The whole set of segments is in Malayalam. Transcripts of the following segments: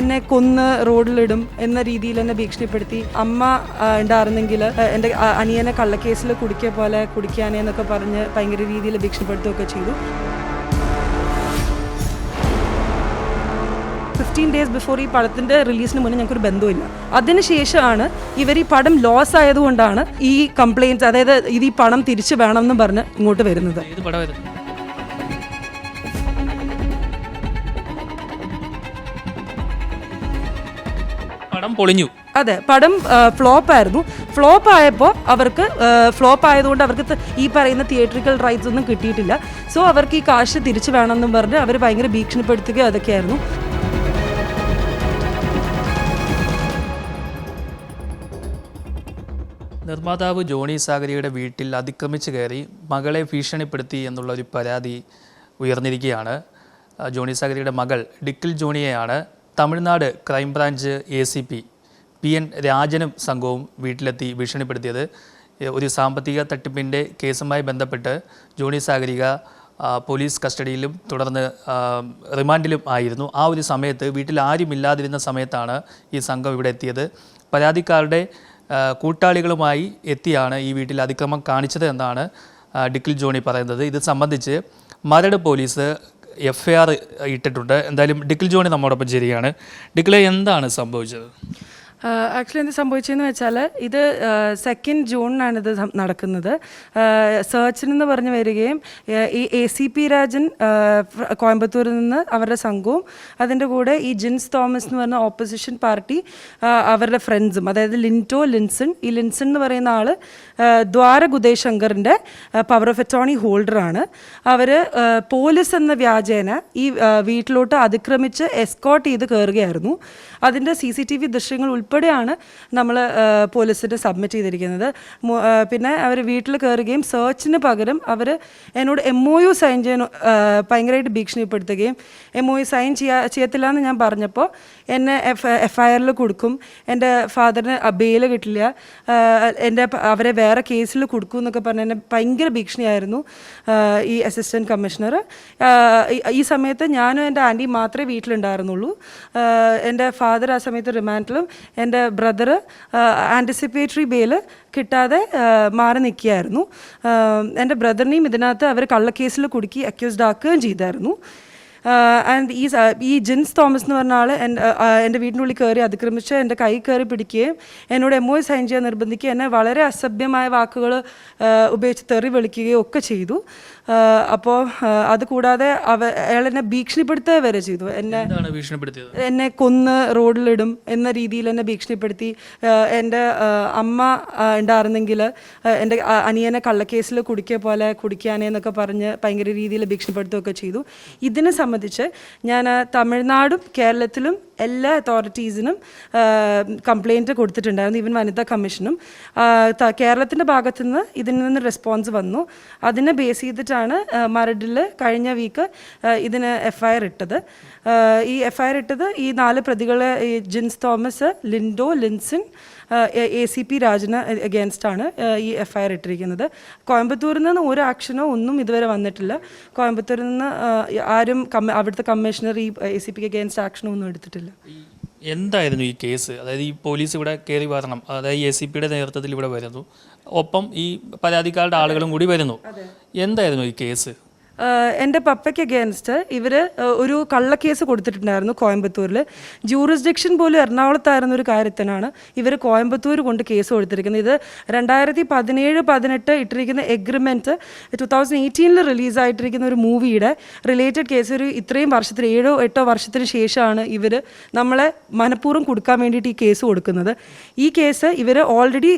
എന്നെ കൊന്ന് റോഡിലിടും എന്ന രീതിയിൽ എന്നെ ഭീഷണിപ്പെടുത്തി. അമ്മ ഉണ്ടായിരുന്നെങ്കിൽ എന്റെ അനിയനെ കള്ളക്കേസിൽ കുടിക്കിയ പോലെ കുടിക്കാനേന്നൊക്കെ പറഞ്ഞ് ഭയങ്കര രീതിയിൽ ഭീഷണിപ്പെടുത്തുകയൊക്കെ ചെയ്തു. ഫിഫ്റ്റീൻ ഡേയ്സ് ബിഫോർ ഈ പടത്തിന്റെ റിലീസിന് മുന്നേ ഞങ്ങൾക്കൊരു ബന്ധമില്ല അതിനുശേഷമാണ് ഇവർ ഈ പടം ലോസ് ആയതുകൊണ്ടാണ് ഈ കംപ്ലയിന്റ്സ് അതായത് ഇത് ഈ പണം തിരിച്ചു വേണമെന്നും പറഞ്ഞ് ഇങ്ങോട്ട് വരുന്നത്. പടം പൊളിഞ്ഞു. അതെ പടം ഫ്ലോപ്പ് ആയിരുന്നു ഫ്ലോപ്പ് ആയപ്പോൾ അവർക്ക് ഫ്ലോപ്പ് ആയതുകൊണ്ട് അവർക്ക് ഈ പറയുന്ന തിയേറ്ററിക്കൽ റൈറ്റ്സ് ഒന്നും കിട്ടിയിട്ടില്ല. സോ അവർക്ക് ഈ കാശ് തിരിച്ചു വേണമെന്നും പറഞ്ഞ് അവർ ഭയങ്കര ഭീഷണിപ്പെടുത്തുകയോ അതൊക്കെയായിരുന്നു. നിർമ്മാതാവ് ജോണി സാഗരിയുടെ വീട്ടിൽ അതിക്രമിച്ച് കയറി മകളെ ഭീഷണിപ്പെടുത്തി എന്നുള്ള ഒരു പരാതി ഉയർന്നിരിക്കുകയാണ്. ജോണി സാഗരിയുടെ മകൾ ഡിക്കിൽ ജോണിയെയാണ് Tamil Nadu crime branch A C P P N രാജനും സംഘവും വീട്ടിലെത്തി ഭീഷണിപ്പെടുത്തിയത്. ഒരു സാമ്പത്തിക തട്ടിപ്പിന്റെ കേസുമായി ബന്ധപ്പെട്ട് ജോണി സാഗരിക പോലീസ് കസ്റ്റഡിയിലും തുടർന്ന് റിമാൻഡിലും ആയിരുന്നു. ആ ഒരു സമയത്ത് വീട്ടിൽ ആരും ഇല്ലാതിരുന്ന സമയത്താണ് ഈ സംഘം ഇവിടെ എത്തിയത്. പരാതിക്കാരുടെ കൂട്ടാളികളുമായി എത്തിയാണ് ഈ വീട്ടിൽ അതിക്രമം കാണിച്ചത് എന്നാണ് ഡിക്കിൽ ജോണി പറയുന്നത്. ഇത് സംബന്ധിച്ച് Maradu police F I R ഇട്ടിട്ടുണ്ട്. എന്തായാലും ഡിക്കിൾ ജോണി നമ്മോടൊപ്പം ചേരുകയാണ്. ഡിക്കിളെ എന്താണ് സംഭവിച്ചത്? ആക്ച്വലി എന്ത് സംഭവിച്ചതെന്ന് വെച്ചാൽ ഇത് സെക്കൻഡ് ജൂണിനാണ് ഇത് നടക്കുന്നത്. സെർച്ചിനെന്ന് പറഞ്ഞു വരികയും ഈ എ സി പി രാജൻ കോയമ്പത്തൂരിൽ നിന്ന് അവരുടെ സംഘവും അതിന്റെ കൂടെ ഈ ജിൻസ് തോമസ് എന്ന് പറഞ്ഞ ഓപ്പോസിഷൻ പാർട്ടി അവരുടെ ഫ്രണ്ട്സും അതായത് ലിന്റോ ലിൻസൺ ഈ ലിൻസൺ എന്ന് പറയുന്ന ആൾ ദ്വാര ഗുദേശങ്കറിന്റെ പവർ ഓഫ് അറ്റോണി ഹോൾഡറാണ് അവർ പോലീസ് എന്ന വ്യാജേന ഈ വീട്ടിലോട്ട് അതിക്രമിച്ച് എസ്കോട്ട് ചെയ്ത് കയറുകയായിരുന്നു അതിന്റെ സി സി ടി വി ദൃശ്യങ്ങൾ ഉൾപ്പെടെയാണ് നമ്മൾ പോലീസിന് സബ്മിറ്റ് ചെയ്തിരിക്കുന്നത്. പിന്നെ അവർ വീട്ടിൽ കയറുകയും സെർച്ചിന് പകരം അവർ എന്നോട് എം ഒ യു സൈൻ ചെയ്യാൻ ഭയങ്കരമായിട്ട് ഭീഷണിപ്പെടുത്തുകയും എം ഒ യു സൈൻ ചെയ്യാ ചെയ്യത്തില്ല എന്ന് ഞാൻ പറഞ്ഞപ്പോൾ എന്നെ എഫ് എഫ് ഐ ആറിൽ കൊടുക്കും. എന്റെ ഫാദറിന് ബെയിൽ കിട്ടില്ല. എന്റെ അവരെ വേറെ കേസിൽ കൊടുക്കും എന്നൊക്കെ പറഞ്ഞ് എന്നെ ഭയങ്കര ഭീഷണിയായിരുന്നു ഈ അസിസ്റ്റന്റ് കമ്മീഷണർ. ഈ സമയത്ത് ഞാനും എന്റെ ആന്റി മാത്രമേ വീട്ടിലുണ്ടായിരുന്നുള്ളൂ. എന്റെ എന്റെ ഫാദർ ആ സമയത്ത് റിമാൻഡിലും എന്റെ ബ്രദർ ആന്റിസിപ്പേറ്ററി ബെയിൽ കിട്ടാതെ മാറി നിൽക്കുകയായിരുന്നു. എന്റെ ബ്രദറിനെയും ഇതിനകത്ത് അവർ കള്ളക്കേസിൽ കുടുക്കി അക്യൂസ്ഡ് ആക്കുകയും ചെയ്തായിരുന്നു. ആൻഡ് ഈ ഈ ജിൻസ് തോമസ് എന്ന് പറഞ്ഞ ആൾ എന്റെ വീടിനുള്ളിൽ കയറി അതിക്രമിച്ച് എന്റെ കൈ കയറി പിടിക്കുകയും എന്നോട് എം ഒ സൈൻ ചെയ്യാൻ നിർബന്ധിക്കുകയും എന്നെ വളരെ അസഭ്യമായ വാക്കുകൾ ഉപയോഗിച്ച് തെറി വിളിക്കുകയും ഒക്കെ ചെയ്തു. അപ്പോൾ അത് കൂടാതെ അവ അയാൾ എന്നെ ഭീഷണിപ്പെടുത്തുക വരെ ചെയ്തു. എന്നെ എന്നെ കൊന്ന് റോഡിലിടും എന്ന രീതിയിൽ എന്നെ ഭീഷണിപ്പെടുത്തി. എന്റെ അമ്മ ഉണ്ടായിരുന്നെങ്കിൽ എന്റെ അനിയനെ കള്ളക്കേസിൽ കുടിക്കിയ പോലെ കുടിക്കാനേ എന്നൊക്കെ പറഞ്ഞ് ഭയങ്കര രീതിയിൽ ഭീഷണിപ്പെടുത്തുകയൊക്കെ ചെയ്തു. ഇതിനെ സംബന്ധിച്ച് ഞാൻ തമിഴ്നാടും കേരളത്തിലും എല്ലാ അതോറിറ്റീസിനും കംപ്ലയിന്റ് കൊടുത്തിട്ടുണ്ടായിരുന്നു ഈവൻ വനിതാ കമ്മീഷനും കേരളത്തിന്റെ ഭാഗത്തു നിന്ന് ഇതിൽ നിന്ന് റെസ്പോൺസ് വന്നു. അതിനെ ബേസ് ചെയ്തിട്ടാണ് മരടിൽ കഴിഞ്ഞ വീക്ക് ഇതിന് എഫ് ഐ ആർ ഇട്ടത്. ഈ എഫ് ഐ ആർ ഇട്ടത് ഈ നാല് പ്രതികളെ Jins Thomas Lindo Linson A C P Rajan against ആണ് ഈ എഫ് ഐ ആർ ഇട്ടിരിക്കുന്നത്. കോയമ്പത്തൂരിൽ നിന്ന് ഒരു ആക്ഷനോ ഒന്നും ഇതുവരെ വന്നിട്ടില്ല. കോയമ്പത്തൂരിൽ നിന്ന് ആരും അവിടുത്തെ കമ്മീഷണർ ഈ എ സി പിക്ക് അഗേൻസ്റ്റ് ആക്ഷനോ ഒന്നും എടുത്തിട്ടില്ല. എന്തായിരുന്നു ഈ കേസ് അതായത് ഈ പോലീസ് ഇവിടെ കയറി വരണം. അതായത് എ സി പിയുടെ നേതൃത്വത്തിൽ ഇവിടെ വരുന്നു. ഒപ്പം ഈ പരാതിക്കാരുടെ ആളുകളും കൂടി വരുന്നു. എന്തായിരുന്നു ഈ കേസ് എന്റെ പപ്പയ്ക്ക് അഗേൻസ്റ്റ് ഇവർ ഒരു കള്ളക്കേസ് കൊടുത്തിട്ടുണ്ടായിരുന്നു കോയമ്പത്തൂരിൽ ജൂറിസ്ഡിക്ഷൻ പോലും എറണാകുളത്തായിരുന്ന ഒരു കാര്യത്തിനാണ് ഇവർ കോയമ്പത്തൂർ കൊണ്ട് കേസ് കൊടുത്തിരിക്കുന്നത്. ഇത് രണ്ടായിരത്തി പതിനേഴ് പതിനെട്ട് ഇട്ടിരിക്കുന്ന എഗ്രിമെന്റ് ടു തൗസൻഡ് എയ്റ്റീനിൽ റിലീസായിട്ടിരിക്കുന്ന ഒരു മൂവിയുടെ റിലേറ്റഡ് കേസ് ഒരു ഇത്രയും വർഷത്തിന് ഏഴോ എട്ടോ വർഷത്തിന് ശേഷമാണ് ഇവർ നമ്മളെ മനഃപൂർവം കൊടുക്കാൻ വേണ്ടിയിട്ട് ഈ കേസ് കൊടുക്കുന്നത്. ഈ കേസ് ഇവർ ഓൾറെഡി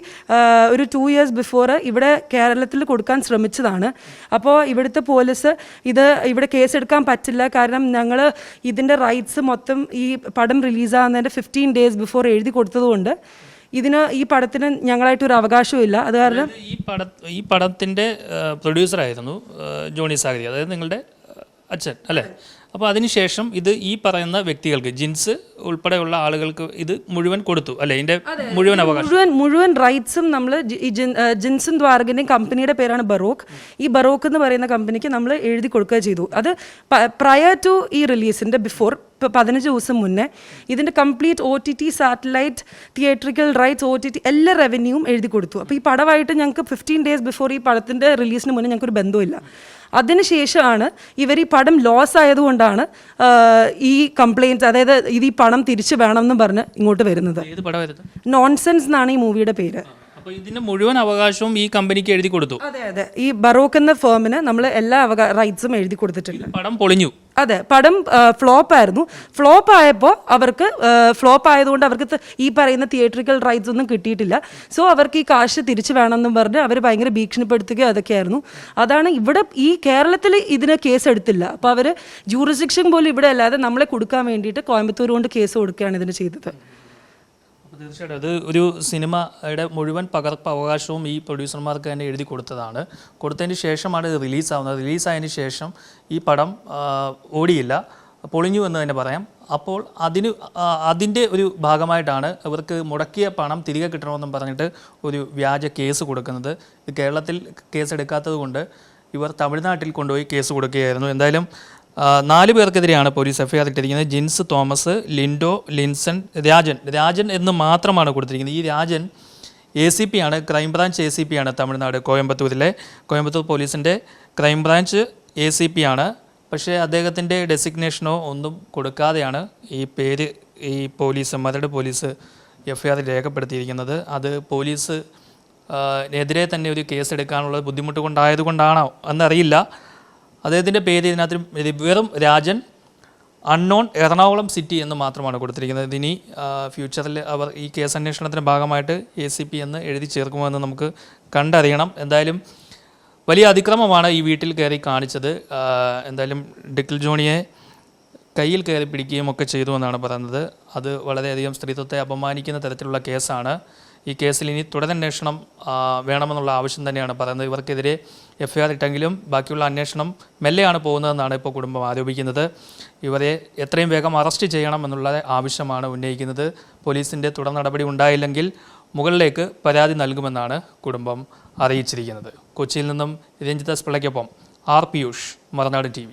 ഒരു ടു ഇയേഴ്സ് ബിഫോർ ഇവിടെ കേരളത്തിൽ കൊടുക്കാൻ ശ്രമിച്ചതാണ്. അപ്പോൾ ഇവിടുത്തെ പോലീസ് ഇത് ഇവിടെ കേസെടുക്കാൻ പറ്റില്ല. കാരണം ഞങ്ങൾ ഇതിന്റെ റൈറ്റ്സ് മൊത്തം ഈ പടം റിലീസാകുന്നതിന്റെ ഫിഫ്റ്റീൻ ഡേയ്സ് ബിഫോർ എഴുതി കൊടുത്തതുകൊണ്ട് ഇതിന് ഈ പടത്തിന് ഞങ്ങളായിട്ടൊരു അവകാശവും ഇല്ല അത് കാരണം ഈ പട ഈ പടത്തിന്റെ പ്രൊഡ്യൂസറായിരുന്നു ജോണി സാഗരി. അതായത് നിങ്ങളുടെ അച്ഛൻ അല്ലേ? അപ്പോൾ അതിനുശേഷം ഇത് ഈ പറയുന്ന വ്യക്തികൾക്ക് ജിൻസ് ഉൾപ്പെടെയുള്ള ആളുകൾക്ക് ഇത് മുഴുവൻ കൊടുത്തു അല്ലേ? ഇതിന്റെ മുഴുവൻ അവകാശം. മുഴുവൻ മുഴുവൻ റൈറ്റ്സും നമ്മൾ ജിൻസും ദ്വാരകന്റെയും കമ്പനിയുടെ പേരാണ് ബറോക്ക് ഈ ബറോക്ക് എന്ന് പറയുന്ന കമ്പനിക്ക് നമ്മൾ എഴുതി കൊടുക്കുക ചെയ്തു. അത് പ്രയർ ടു ഈ റിലീസിന്റെ ബിഫോർ പതിനഞ്ച് ദിവസം മുന്നേ ഇതിന്റെ complete O T T satellite theatrical rights O T T എല്ലാ റവന്യൂവും എഴുതി കൊടുത്തു. അപ്പോൾ ഈ പടമായിട്ട് ഞങ്ങൾക്ക് ഫിഫ്റ്റീൻ ഡേയ്സ് ബിഫോർ ഈ പടത്തിന്റെ റിലീസിന് മുന്നേ ഞങ്ങൾക്ക് ഒരു ബന്ധമില്ല അതിനുശേഷമാണ് ഇവർ ഈ പടം ലോസ് ആയതുകൊണ്ടാണ് ഈ കംപ്ലയിന്റ് അതായത് ഇത് ഈ പണം തിരിച്ചു വേണം എന്ന് പറഞ്ഞ് ഇങ്ങോട്ട് വരുന്നത്. നോൺസെൻസ് എന്നാണ് ഈ മൂവിയുടെ പേര്. അപ്പോൾ ഇതിന്റെ മുഴുവൻ അവകാശവും ഈ കമ്പനിക്ക് എഴുതി കൊടുത്തു. അതെ അതെ. ഈ ബറോക്ക് എന്ന ഫേമിന് നമ്മൾ എല്ലാ അവകാ റൈറ്റ്സും എഴുതി കൊടുത്തിട്ടുണ്ട്. പടം പൊളിഞ്ഞു. അതെ പടം ഫ്ലോപ്പ് ആയിരുന്നു. ഫ്ലോപ്പ് ആയപ്പോൾ അവർക്ക് ഫ്ലോപ്പ് ആയതുകൊണ്ട് അവർക്ക് ഈ പറയുന്ന തിയേറ്ററിക്കൽ റൈറ്റ്സ് ഒന്നും കിട്ടിയിട്ടില്ല. സോ അവർക്ക് ഈ കാശ് തിരിച്ചു വേണമെന്നും പറഞ്ഞ് അവർ ഭയങ്കര ഭീഷണിപ്പെടുത്തുകയോ അതൊക്കെയായിരുന്നു. അതാണ് ഇവിടെ ഈ കേരളത്തിൽ ഇതിന് കേസ് എടുത്തില്ല. അപ്പോൾ അവർ ജൂറിസ്ഡിക്ഷൻ പോലും ഇവിടെ അല്ലാതെ നമ്മളെ കൊടുക്കാൻ വേണ്ടിയിട്ട് കോയമ്പത്തൂർ കൊണ്ട് കേസ് കൊടുക്കുകയാണ് ഇതിന് ചെയ്തത്. തീർച്ചയായിട്ടും അത് ഒരു സിനിമയുടെ മുഴുവൻ പകർപ്പ് അവകാശവും ഈ പ്രൊഡ്യൂസർമാർക്ക് തന്നെ എഴുതി കൊടുത്തതാണ്. കൊടുത്തതിന് ശേഷമാണ് ഇത് റിലീസാവുന്നത്. റിലീസായതിനു ശേഷം ഈ പടം ഓടിയില്ല. പൊളിഞ്ഞു എന്ന് തന്നെ പറയാം. അപ്പോൾ അതിന് അതിന്റെ ഒരു ഭാഗമായിട്ടാണ് ഇവർക്ക് മുടക്കിയ പണം തിരികെ കിട്ടണമെന്നും പറഞ്ഞിട്ട് ഒരു വ്യാജ കേസ് കൊടുക്കുന്നത്. കേരളത്തിൽ കേസ് എടുക്കാത്തത് കൊണ്ട് ഇവർ തമിഴ്നാട്ടിൽ കൊണ്ടുപോയി കേസ് കൊടുക്കുകയായിരുന്നു. എന്തായാലും നാല് പേർക്കെതിരെയാണ് പോലീസ് എഫ്ഐആർ ഇട്ടിരിക്കുന്നത്. ജിൻസ് തോമസ് ലിൻഡോ ലിൻസൺ രാജൻ. രാജൻ എന്ന് മാത്രമാണ് കൊടുത്തിരിക്കുന്നത്. ഈ രാജൻ എ സി പി ആണ് crime branch A C P ആണ് തമിഴ്നാട് കോയമ്പത്തൂരിലെ. കോയമ്പത്തൂർ പോലീസിന്റെ ക്രൈംബ്രാഞ്ച് എ സി പി ആണ്. പക്ഷേ അദ്ദേഹത്തിന്റെ ഡെസിഗ്നേഷനോ ഒന്നും കൊടുക്കാതെയാണ് ഈ പേര് ഈ police Maradu police F I R രേഖപ്പെടുത്തിയിരിക്കുന്നത്. അത് പോലീസ് എതിരെ തന്നെ ഒരു കേസ് എടുക്കാനുള്ള ബുദ്ധിമുട്ട് കൊണ്ടായതുകൊണ്ടാണോ എന്നറിയില്ല. അദ്ദേഹത്തിന്റെ പേര് ഇതിനകത്ത് ഇത് വെറും രാജൻ അൺനോൺ എറണാകുളം സിറ്റി എന്ന് മാത്രമാണ് കൊടുത്തിരിക്കുന്നത്. ഇനി ഫ്യൂച്ചറിൽ അവർ ഈ കേസ് അന്വേഷണത്തിന്റെ ഭാഗമായിട്ട് എ സി പി എന്ന് എഴുതി ചേർക്കുമോ എന്ന് നമുക്ക് കണ്ടറിയണം. എന്തായാലും വലിയ അതിക്രമമാണ് ഈ വീട്ടിൽ കയറി കാണിച്ചത്. എന്തായാലും ഡിക്കിൾ ജോണിയെ കയ്യിൽ കയറി പിടിക്കുകയും ഒക്കെ ചെയ്തു എന്നാണ് പറയുന്നത്. അത് വളരെയധികം സ്ത്രീത്വത്തെ അപമാനിക്കുന്ന തരത്തിലുള്ള കേസാണ്. ഈ കേസിൽ ഇനി തുടരന്വേഷണം വേണമെന്നുള്ള ആവശ്യം തന്നെയാണ്. പറയുന്നത് ഇവർക്കെതിരെ എഫ് ഐ ആർ ഇട്ടെങ്കിലും ബാക്കിയുള്ള അന്വേഷണം മെല്ലെയാണ് പോകുന്നതെന്നാണ് ഇപ്പോൾ കുടുംബം ആരോപിക്കുന്നത്. ഇവരെ എത്രയും വേഗം അറസ്റ്റ് ചെയ്യണം എന്നുള്ള ആവശ്യമാണ് ഉന്നയിക്കുന്നത്. പോലീസിന്റെ തുടർ നടപടി ഉണ്ടായില്ലെങ്കിൽ മുകളിലേക്ക് പരാതി നൽകുമെന്നാണ് കുടുംബം അറിയിച്ചിരിക്കുന്നത്. കൊച്ചിയിൽ നിന്നും രഞ്ജിത എസ് പിള്ളയ്ക്കൊപ്പം ആർ പിയൂഷ് മറുനാട് ടി